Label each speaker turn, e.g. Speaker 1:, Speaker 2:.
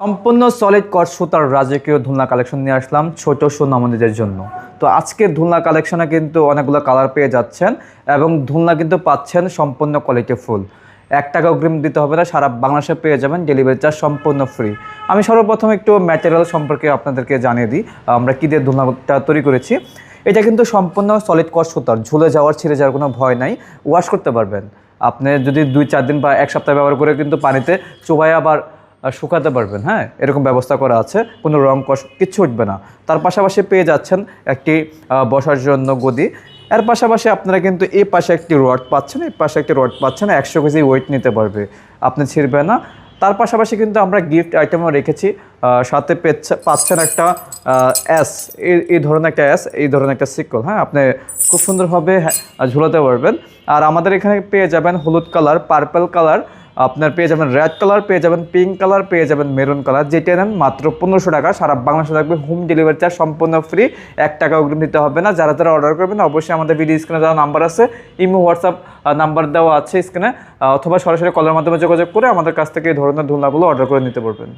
Speaker 1: সম্পূর্ণ সলিড কট সুতার রাজকীয় ধুলনা কালেকশন নিয়ে আসলাম ছোট সোনামণিদের জন্য। তো আজকের ধুলনা কালেকশনে কিন্তু অনেকগুলো কালার পেয়ে যাচ্ছেন এবং ধুলনা কিন্তু পাচ্ছেন সম্পূর্ণ কোয়ালিটি ফুল এক টাকা অগ্রিম দিতে হবে না, সারা বাংলাদেশে পেয়ে যাবেন ডেলিভারি চার্জ সম্পূর্ণ ফ্রি আমি সর্বপ্রথম একটু ম্যাটেরিয়াল সম্পর্কে আপনাদেরকে জানিয়ে দিই, আমরা কী দিয়ে ধুলনাটা তৈরি করেছি। এটা কিন্তু সম্পূর্ণ সলিড কট সুতার, ঝুলে যাওয়ার, ছিঁড়ে যাওয়ার কোনো ভয় নাই। ওয়াশ করতে পারবেন। আপনি যদি দুই, চার দিন বা এক সপ্তাহ ব্যবহার করে কিন্তু পানিতে চোবাই আবার শুকাতে পারবেন হ্যাঁ? এরকম ব্যবস্থা করা আছে কোনো রং কষ কিচ্ছু উঠবে না। তার পাশাপাশি পেয়ে যাচ্ছেন একটি বসার জন্য গদি। এর পাশাপাশি আপনারা কিন্তু এই পাশে একটি রড পাচ্ছেন এই পাশে একটি রড পাচ্ছেন একশো কেজি ওয়েট নিতে পারবে। আপনি ছিঁড়বে না। তার পাশাপাশি কিন্তু আমরা গিফট আইটেমও রেখেছি সাথে পেচ্ছে- পাচ্ছেন একটা অ্যাস এই ধরনের একটা অ্যাস এই ধরনের একটা সিকল হ্যাঁ? আপনি খুব সুন্দরভাবে হ্যাঁ, ঝুলাতে পারবেন। আর আমাদের এখানে পেয়ে যাবেন হলুদ কালার পার্পল কালার আপনার পেয়ে যাবেন রেড কালার পেয়ে যাবেন পিঙ্ক কালার পেয়ে যাবেন মেরুন কালার যেটা নেন মাত্র পনেরোশো টাকা। সারা বাংলাদেশে থাকবে হোম ডেলিভারি চার্জ সম্পূর্ণ ফ্রি এক টাকা অগ্রিম দিতে হবে না। যারা যারা অর্ডার করবেন, অবশ্যই আমাদের ভিডিও স্ক্রিনে দেওয়া নাম্বার আছে। ইমো হোয়াটসঅ্যাপ নাম্বার দেওয়া আছে স্ক্রিনে অথবা সরাসরি কলের মাধ্যমে যোগাযোগ করে আমাদের কাছ থেকে এই ধরনের ধুলাগুলো অর্ডার করে নিতে পারবেন।